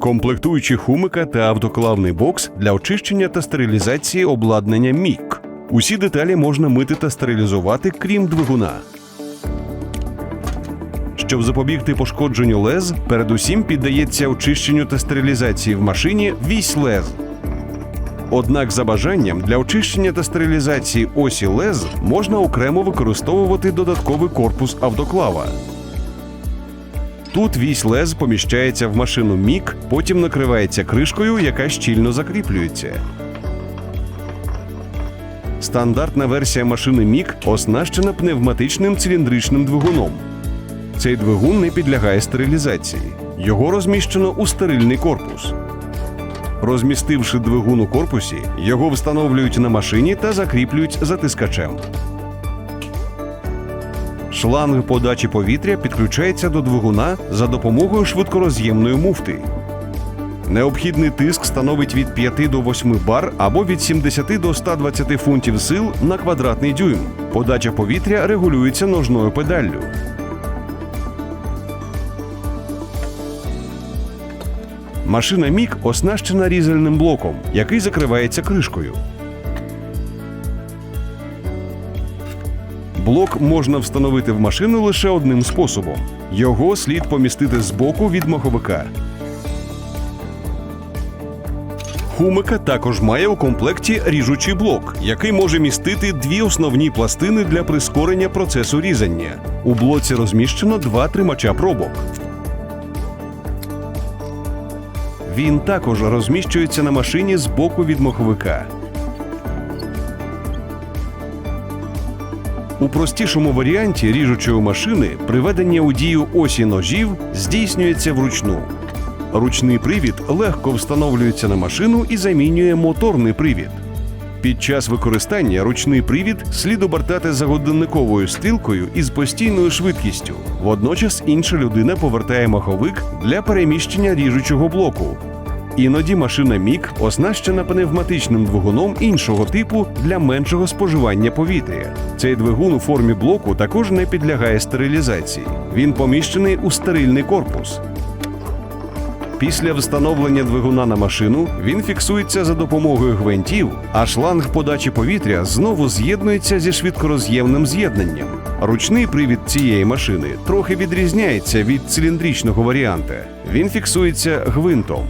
Комплектуючі хумика та автоклавний бокс для очищення та стерилізації обладнання МІК. Усі деталі можна мити та стерилізувати, крім двигуна. Щоб запобігти пошкодженню лез, передусім піддається очищенню та стерилізації в машині вісь лез. Однак за бажанням для очищення та стерилізації осі лез можна окремо використовувати додатковий корпус автоклава. Тут вісь лез поміщається в машину мік, потім накривається кришкою, яка щільно закріплюється. Стандартна версія машини Мік оснащена пневматичним циліндричним двигуном. Цей двигун не підлягає стерилізації. Його розміщено у стерильний корпус. Розмістивши двигун у корпусі, його встановлюють на машині та закріплюють затискачем. Шланг подачі повітря підключається до двигуна за допомогою швидкороз'ємної муфти. Необхідний тиск становить від 5 до 8 бар або від 70 до 120 фунтів сил на квадратний дюйм. Подача повітря регулюється ножною педаллю. Машина Мік оснащена різальним блоком, який закривається кришкою. Блок можна встановити в машину лише одним способом: його слід помістити збоку від маховика. Хумика також має у комплекті ріжучий блок, який може містити дві основні пластини для прискорення процесу різання. У блоці розміщено два тримача пробок. Він також розміщується на машині з боку від маховика. У простішому варіанті ріжучої машини приведення у дію осі ножів здійснюється вручну. Ручний привід легко встановлюється на машину і замінює моторний привід. Під час використання ручний привід слід обертати за годинниковою стрілкою із постійною швидкістю. Водночас інша людина повертає маховик для переміщення ріжучого блоку. Іноді машина Мік оснащена пневматичним двигуном іншого типу для меншого споживання повітря. Цей двигун у формі блоку також не підлягає стерилізації. Він поміщений у стерильний корпус. Після встановлення двигуна на машину він фіксується за допомогою гвинтів, а шланг подачі повітря знову з'єднується зі швидкороз'ємним з'єднанням. Ручний привід цієї машини трохи відрізняється від циліндричного варіанта. Він фіксується гвинтом.